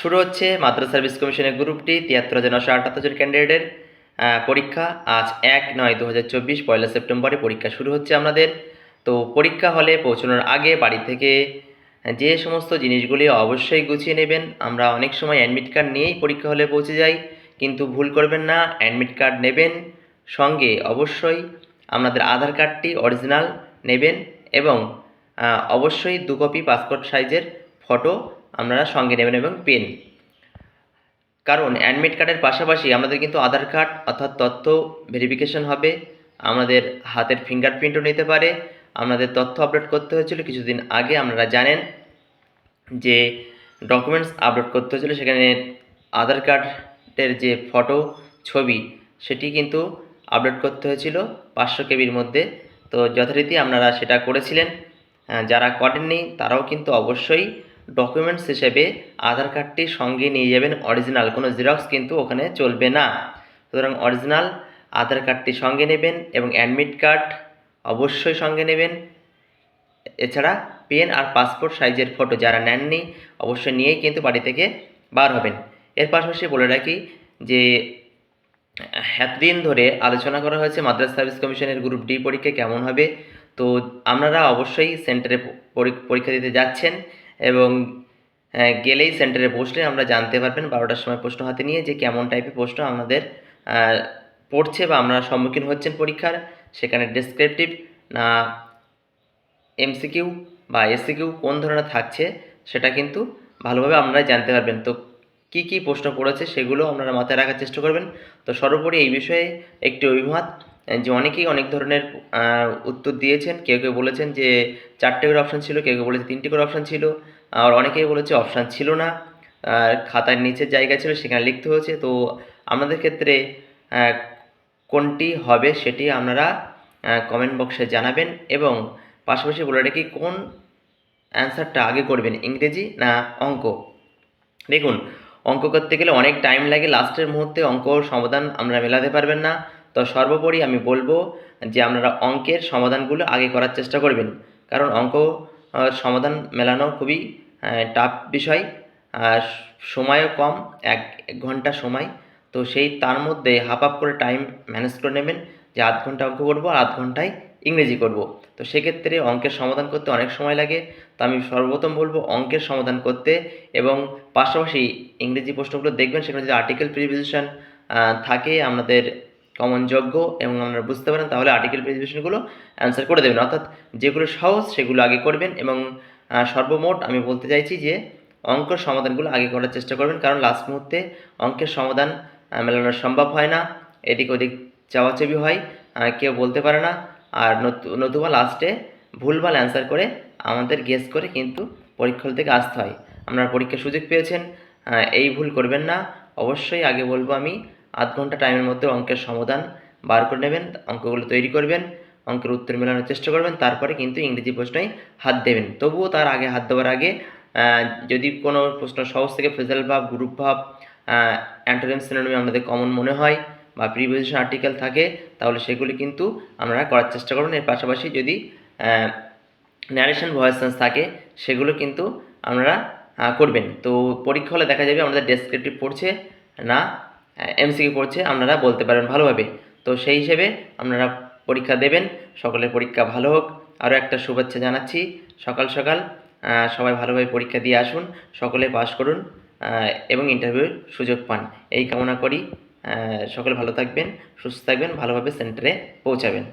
শুরু হচ্ছে, মাদ্রাসা সার্ভিস কমিশনের গ্রুপটি তিয়াত্তর হাজার নশো আটাত্তর জন ক্যান্ডিডেটের পরীক্ষা। আজ এক নয় দু হাজার চব্বিশ, পয়লা সেপ্টেম্বরে পরীক্ষা শুরু হচ্ছে আমাদের। তো পরীক্ষা হলে পৌঁছানোর আগে বাড়ি থেকে যে সমস্ত জিনিসগুলি অবশ্যই গুছিয়ে নেবেন। আমরা অনেক সময় অ্যাডমিট কার্ড নিয়েই পরীক্ষা হলে পৌঁছে যাই, কিন্তু ভুল করবেন না অ্যাডমিট কার্ড নেবেন। সঙ্গে অবশ্যই আপনাদের আধার কার্ডটি অরিজিনাল নেবেন এবং অবশ্যই দু কপি পাসপোর্ট সাইজের ফটো আপনারা সঙ্গে নেবেন এবং পেন। কারণ অ্যাডমিট কার্ডের পাশাপাশি আমাদের কিন্তু আধার কার্ড অর্থাৎ তথ্য ভেরিফিকেশন হবে। আমাদের হাতের ফিঙ্গারপ্রিন্টও নিতে পারে। আপনাদের তথ্য আপলোড করতে হয়েছিল কিছুদিন আগে, আপনারা জানেন যে ডকুমেন্টস আপলোড করতে হয়েছিল। সেখানে আধার কার্ডের যে ফটো ছবি, সেটি কিন্তু আপলোড করতে হয়েছিল পাঁচশো কেবির মধ্যে। তো যথারীতি আপনারা সেটা করেছিলেন। যারা করেননি, তারাও কিন্তু অবশ্যই ডকুমেন্টস হিসেবে আধার কার্ডটি সঙ্গে নিয়ে যাবেন অরিজিনাল কোনো জেরক্স কিন্তু ওখানে চলবে না। সুতরাং অরিজিনাল আধার কার্ডটি সঙ্গে নেবেন এবং অ্যাডমিট কার্ড অবশ্যই সঙ্গে নেবেন। এছাড়া পেন আর পাসপোর্ট সাইজের ফটো যারা নেননি, অবশ্যই নিয়েই কিন্তু বাড়ি থেকে বার হবেন। এর পাশাপাশি বলে রাখি যে, এতদিন ধরে আলোচনা করা হয়েছে মাদ্রাসা সার্ভিস কমিশনের গ্রুপ ডি পরীক্ষা কেমন হবে। তো আপনারা অবশ্যই সেন্টারে পরীক্ষা দিতে যাচ্ছেন। এবং গেলেই সেন্টারে বসলে আমরা জানতে পারবেন বারোটার সময় প্রশ্ন হাতে নিয়ে যে কেমন টাইপের প্রশ্ন আমাদের পড়ছে বা আপনারা সম্মুখীন হচ্ছেন পরীক্ষার। সেখানে ডেসক্রিপটিভ না এমসিকিউ বা এসিকিউ কোন ধরনের থাকছে সেটা কিন্তু ভালোভাবে আপনারা জানতে পারবেন। তো কি কি প্রশ্ন পড়েছে সেগুলো আপনারা মাথায় রাখার চেষ্টা করবেন। তো সর্বোপরি এই বিষয়ে একটি অভিমত যে অনেকেই অনেক ধরনের উত্তর দিয়েছেন। কেউ কেউ বলেছেন যে চারটে করে অপশান ছিল, কেউ কেউ বলেছে তিনটে করে অপশান ছিল। আর অনেকেই বলেছে অপশান ছিল না। আর খাতার নিচের জায়গা ছিল, সেখানে লিখতে হয়েছে। তো আপনাদের ক্ষেত্রে কোনটি হবে সেটি আপনারা কমেন্ট বক্সে জানাবেন এবং পাশাপাশি বলে রাখি কোন অ্যান্সারটা আগে করবেন, ইংরেজি না অঙ্ক? দেখুন, অঙ্ক করতে গেলে অনেক টাইম লাগে। লাস্টের মুহূর্তে অঙ্ক সমাধান আমরা মেলাতে পারবেন না। তো সর্বোপরি আমি বলব যে আপনারা অঙ্কের সমাধানগুলো আগে করার চেষ্টা করবেন। কারণ অঙ্ক সমাধান মেলানো খুবই টাফ বিষয়। আর সময়ও কম, এক ঘণ্টা সময়। তো সেই তার মধ্যে হাফ হাফ করে টাইম ম্যানেজ করে নেবেন যে আধ ঘণ্টা অঙ্ক করব আর আধ ঘন্টায় ইংরেজি করব। তো সেক্ষেত্রে অঙ্কের সমাধান করতে অনেক সময় লাগে। তো আমি সর্বপ্রথম বলব অঙ্কের সমাধান করতে এবং পাশাপাশি ইংরেজি প্রশ্নগুলো দেখবেন, সেখানে যদি আর্টিকেল প্রিভিশন থাকে, আপনাদের কমন যোগ্য এবং আপনারা বুঝতে পারেন, তাহলে আর্টিকেল প্রিভিশনগুলো অ্যান্সার করে দেবেন। অর্থাৎ যেগুলো সহজ সেগুলো আগে করবেন এবং সর্বমোট আমি বলতে চাইছি যে, অঙ্কের সমাধানগুলো আগে করার চেষ্টা করবেন। কারণ লাস্ট মুহূর্তে অঙ্কের সমাধান মেলানো সম্ভব হয় না। এদিক ওদিক চাওয়াচাবি হয় কেউ বলতে পারে না। আর নতুবা লাস্টে ভুলভাল অ্যান্সার করে আমাদের গেস করে কিন্তু পরীক্ষা থেকে আসতে হয়। আপনারা পরীক্ষার সুযোগ পেয়েছেন এই ভুল করবেন না। অবশ্যই আগে বলব আমি আধ ঘণ্টা টাইমের মধ্যে অঙ্কের সমাধান বার করে নেবেন, অঙ্কগুলো তৈরি করবেন, অঙ্কের উত্তর মেলানোর চেষ্টা করবেন, তারপরে কিন্তু ইংরেজি প্রশ্নই হাত দেবেন। তবুও তার আগে হাত দেওয়ার আগে যদি কোনো প্রশ্ন সহজ থেকে ফেজাল ভাব, গ্রুপ ভাব অ্যান্টোনিম সিনোনিম আমাদের কমন মনে হয় বা প্রিপোজিশন আর্টিকেল থাকে, তাহলে সেগুলি কিন্তু আপনারা করার চেষ্টা করবেন। এর পাশাপাশি যদি ন্যারেশন ভয়েসেন্স থাকে, সেগুলো কিন্তু আপনারা করবেন। তো পরীক্ষা হলে দেখা যাবে আমাদের ডেসক্রিপটিভ পড়ছে না এমসিকিউ পড়ছে আপনারা বলতে পারেন ভালোভাবে। তো সেই হিসেবে আপনারা পরীক্ষা দেবেন, সকলের পরীক্ষা ভালো হোক। আরও একটা শুভেচ্ছা জানাচ্ছি, সকাল সকাল সবাই ভালোভাবে পরীক্ষা দিয়ে আসুন, সকলে পাস করুন এবং ইন্টারভিউর সুযোগ পান। এই কামনা করি সকলে ভালো থাকবেন, সুস্থ থাকবেন, ভালোভাবে সেন্টারে পৌঁছাবেন।